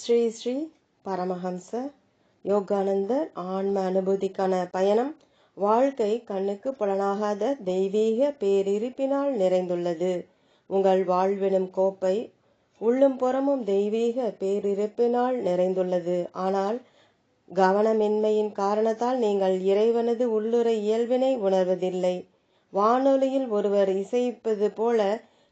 ஸ்ரீ ஸ்ரீ பரமஹம்ச யோகானந்தர் ஆன்ம அனுபூதிக்கான பயணம் வாழ்க்கை கண்ணுக்கு புலனாகாத தெய்வீக பேரிருப்பினால் நிறைந்துள்ளது. உங்கள் வாழ்வினும் கோப்பை உள்ளும் புறமும் தெய்வீக பேரிருப்பினால் நிறைந்துள்ளது. ஆனால் கவனமின்மையின் காரணத்தால் நீங்கள் இறைவனது உள்ளுரை இயல்பினை உணர்வதில்லை. வானொலியில் ஒருவர் இசைப்பது போல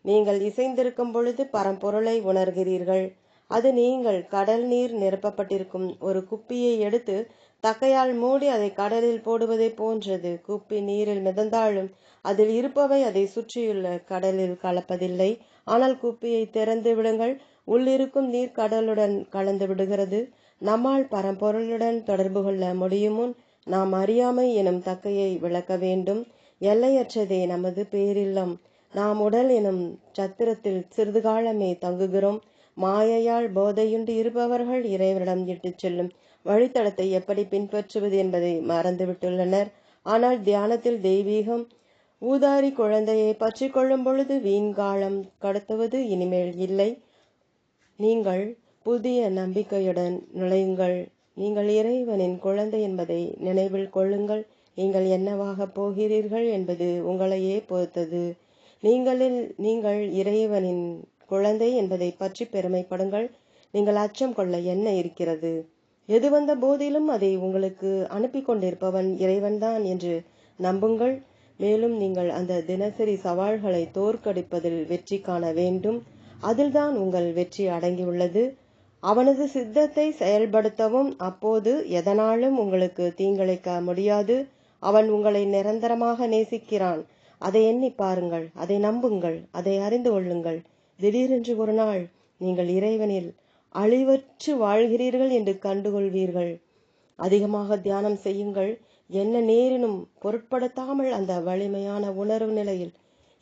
நீங்கள் இசைந்திருக்கும் பொழுது பரம்பொருளை உணர்கிறீர்கள். அது நீங்கள் கடல் நீர் நிரப்பப்பட்டிருக்கும் ஒரு குப்பியை எடுத்து தக்கையால் மூடி அதை கடலில் போடுவதை போன்றது. குப்பி நீரில் மிதந்தாலும் அதில் இருப்பவை அதை சுற்றியுள்ள கடலில் கலப்பதில்லை. ஆனால் குப்பியை திறந்து விடுங்கள். உள்ளிருக்கும் நீர் கடலுடன் கலந்து விடுகிறது. நம்மால் பரம்பொருளுடன் தொடர்பு கொள்ள முடியுமுன் நாம் அறியாமை எனும் தக்கையை விளக்க வேண்டும். எல்லையற்றதே நமது பேரில்லம். நாம் உடல் எனும் சத்திரத்தில் சிறிது காலமே தங்குகிறோம். மாயையால் போதையுண்டு இருப்பவர்கள் இறைவனிடம் இட்டுச் செல்லும் வழித்தடத்தை எப்படி பின்பற்றுவது என்பதை மறந்துவிட்டுள்ளனர். ஆனால் தியானத்தில் தெய்வீகம் ஊதாரி குழந்தையை பற்றி கொள்ளும் பொழுது வீண்காலம் கடத்துவது இனிமேல் இல்லை. நீங்கள் புதிய நம்பிக்கையுடன் நுழையுங்கள். நீங்கள் இறைவனின் குழந்தை என்பதை நினைவில் கொள்ளுங்கள். நீங்கள் என்னவாக போகிறீர்கள் என்பது உங்களையே பொறுத்தது. நீங்களில் நீங்கள் இறைவனின் குழந்தை என்பதை பற்றி பெருமைப்படுங்கள். நீங்கள் அச்சம் கொள்ள என்ன இருக்கிறது? எது வந்த போதிலும் அதை உங்களுக்கு அனுப்பி கொண்டிருப்பவன் இறைவன்தான் என்று நம்புங்கள். மேலும் நீங்கள் அந்த தினசரி சவால்களை தோற்கடிப்பதில் வெற்றி காண வேண்டும். அதில்தான் உங்கள் வெற்றி அடங்கியுள்ளது. அவனது சித்தத்தை செயல்படுத்தவும் அப்போது எதனாலும் உங்களுக்கு தீங்கிழைக்க முடியாது. அவன் உங்களை நிரந்தரமாக நேசிக்கிறான். அதை எண்ணி பாருங்கள் அதை நம்புங்கள் அதை அறிந்து கொள்ளுங்கள். திடீரென்று ஒரு நாள் நீங்கள் இறைவனில் அழிவற்று வாழ்கிறீர்கள் என்று கண்டுகொள்வீர்கள். அதிகமாக தியானம் செய்யுங்கள். என்ன நேரினும் பொருட்படுத்தாமல் அந்த வலிமையான உணர்வு நிலையில்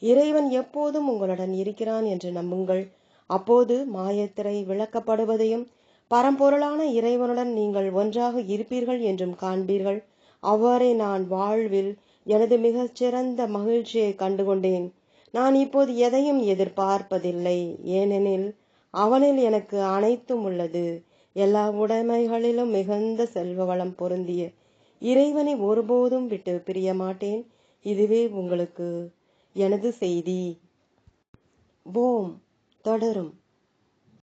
இறைவன் எப்போதும் உங்களுடன் இருக்கிறான் என்று நம்புங்கள். அப்போது மாயத்திரை விளக்கப்படுவதையும் பரம்பொருளான இறைவனுடன் நீங்கள் ஒன்றாக இருப்பீர்கள் என்றும் காண்பீர்கள். அவ்வாறே நான் வாழ்வில் எனது மிகச்சிறந்த மகிழ்ச்சியை கண்டுகொண்டேன். நான் இப்போது எதையும் எதிர்பார்ப்பதில்லை. ஏனெனில் அவனில் எனக்கு அனைத்தும் உள்ளது. எல்லா உடைமைகளிலும் மிகுந்த செல்வ வளம் பொருந்திய இறைவனை ஒருபோதும் விட்டு பிரிய மாட்டேன். இதுவே உங்களுக்கு எனது செய்தி. ஓம். தொடரும்.